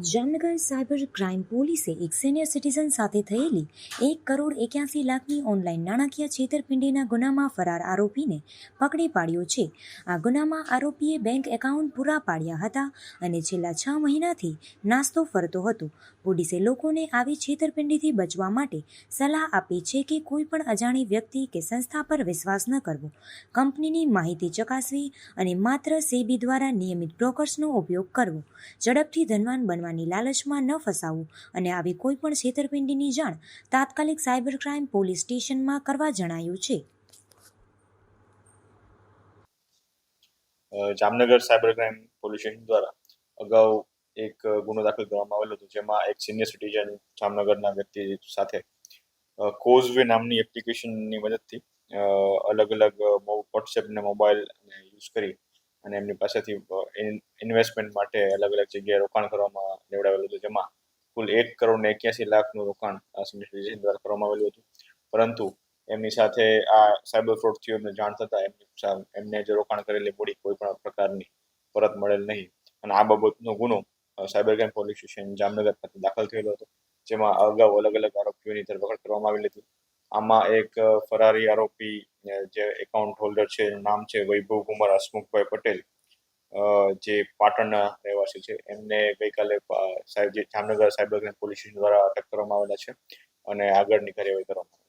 Jamnagar cyber crime પોલીસે એક senior citizen સાથે થયેલી એક કરોડ એક્યાસી લાખની ઓનલાઈન નાણાકીય છેતરપિંડીના ગુનામાં ફરાર આરોપીને પકડી પાડ્યો છે. આ ગુનામાં આરોપીએ બેંક એકાઉન્ટ પૂરા પાડ્યા હતા અને છેલ્લા છ મહિનાથી નાસ્તો ફરતો હતો. પોલીસે લોકોને આવી છેતરપિંડીથી બચવા માટે સલાહ આપી છે કે કોઈ પણ અજાણી વ્યક્તિ કે સંસ્થા પર વિશ્વાસ ન કરવો. કંપનીની માહિતી ચકાસવી અને માત્ર સેબી દ્વારા નિયમિત બ્રોકર્સનો ઉપયોગ કરવો. ઝડપથી ધનવાન બનવાની લાલચમાં ન ફસાવું અને આવી કોઈ પણ છેતરપિંડીની જાણ તાત્કાલિક સાયબર ક્રાઇમ પોલીસ સ્ટેશનમાં કરવા જણાયું છે. Jamnagar cyber crime police station દ્વારા અગાઉ એક ગુનો દાખલ કરવામાં આવેલો હતો, જેમાં એક સિનિયર સિટીઝન જામનગરના વ્યક્તિ સાથે કોઝવે નામની એપ્લિકેશનની મદદથી અલગ અલગ વોટ્સએપને મોબાઈલ યુઝ કરી અને એમની પાસેથી ઇન્વેસ્ટમેન્ટ માટે અલગ અલગ જગ્યાએ રોકાણ કરવામાં લેવડાવેલું હતું, જેમાં કુલ એક કરોડ એક્યાસી લાખનું રોકાણ આ સિટીઝન દ્વારા કરવામાં આવેલું હતું. પરંતુ એમની સાથે આ સાયબર ફ્રોડ થયું, એમને જાણ થતા એમની એમને જે રોકાણ કરેલી મૂડી કોઈ પણ પ્રકારની પરત મળેલ નહીં. અને આ બાબતનો ગુનો cyber crime police station Jamnagar ખાતે દાખલ થયેલો હતો, જેમાં અગાઉ અલગ અલગ આરોપીઓની ધરપકડ કરવામાં આવેલી હતી. આમાં એક ફરારી આરોપી જે એકાઉન્ટ હોલ્ડર છે નામ છે વૈભવ કુમાર હસમુખભાઈ પટેલ. જે પાટણના રહેવાસી છે, એમને ગઈકાલે સાહેબ જે જામનગર સાયબર ક્રાઇમ પોલીસ દ્વારા અટક કરવામાં આવેલા છે અને આગળની કાર્યવાહી કરવામાં